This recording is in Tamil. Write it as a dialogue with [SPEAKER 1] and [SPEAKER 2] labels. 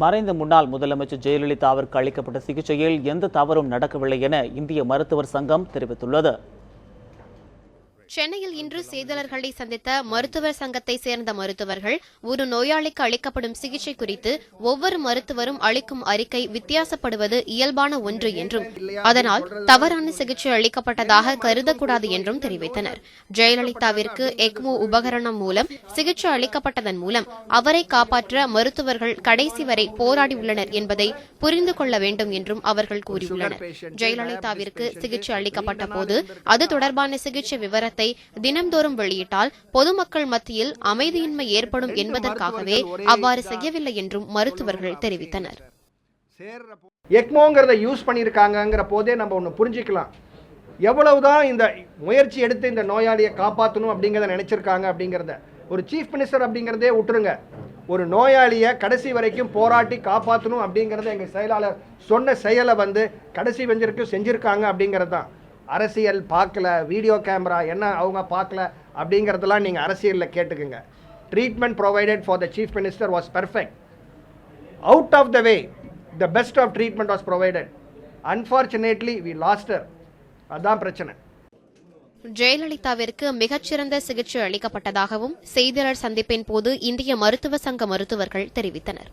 [SPEAKER 1] மறைந்த முன்னாள் முதலமைச்சர் ஜெயலலிதாவிற்கு அளிக்கப்பட்ட சிகிச்சையில் எந்த தவறும் நடக்கவில்லை என இந்திய மருத்துவர் சங்கம் தெரிவித்துள்ளது.
[SPEAKER 2] சென்னையில் இன்று செய்தியாளர்களை சந்தித்த மருத்துவர் சங்கத்தை சேர்ந்த மருத்துவர்கள் ஒரு நோயாளிக்கு அளிக்கப்படும் சிகிச்சை குறித்து ஒவ்வொரு மருத்துவரும் அளிக்கும் அறிக்கை வித்தியாசப்படுவது இயல்பான ஒன்று என்றும் அதனால் தவறான சிகிச்சை அளிக்கப்பட்டதாக கருதக்கூடாது என்றும் தெரிவித்தனர். ஜெயலலிதாவிற்கு எக்மோ உபகரணம் மூலம் சிகிச்சை அளிக்கப்பட்டதன் மூலம் அவரை காப்பாற்ற மருத்துவர்கள் கடைசி வரை போராடியுள்ளனர் என்பதை புரிந்து கொள்ள வேண்டும் என்றும் அவர்கள் கூறியுள்ளனர். ஜெயலலிதாவிற்கு சிகிச்சை அளிக்கப்பட்ட போது அது தொடர்பான சிகிச்சை விவரத்தை தினம்தோறும் வெளியிட்டால் பொதுமக்கள் மத்தியில் அமைதியின்மை ஏற்படும் என்பதற்காகவே அவ்வாறு செய்யவில்லை என்றும் மருத்துவர்கள் தெரிவித்தனர்.
[SPEAKER 3] எக்மோங்கிறத யூஸ் பண்ணியிருக்காங்கங்கிற போதே நம்ம ஒன்று புரிஞ்சுக்கலாம். எவ்வளவுதான் இந்த முயற்சி எடுத்து இந்த நோயாளியை காப்பாற்றணும் அப்படிங்கிறத நினைச்சிருக்காங்க அப்படிங்கிறத. ஒரு சீஃப் மினிஸ்டர் அப்படிங்கிறதே விட்டுருங்க. ஒரு நோயாளியை கடைசி வரைக்கும் போராட்டி காப்பாற்றணும் அப்படிங்கிறத எங்கள் செயலாளர் சொன்ன செயலை வந்து கடைசி வெஞ்சிருக்கும் செஞ்சுருக்காங்க அப்படிங்கிறது தான் அரசியல் பார்க்கல வீடியோ கேமரா என்ன அவங்க பார்க்கல அப்படிங்கிறதெல்லாம் நீங்கள் அரசியலில் கேட்டுக்குங்க. Treatment provided for the chief minister was perfect out of the way the best of treatment was provided unfortunately we lost her அதுதான் பிரச்சனை.
[SPEAKER 2] ஜெயலலிதாவிற்கு மிகச்சிறந்த சிகிச்சை அளிக்கப்பட்டதாகவும் செய்தியாளர் சந்திப்பின் போது இந்திய மருத்துவ சங்க மருத்துவர்கள் தெரிவித்தனர்.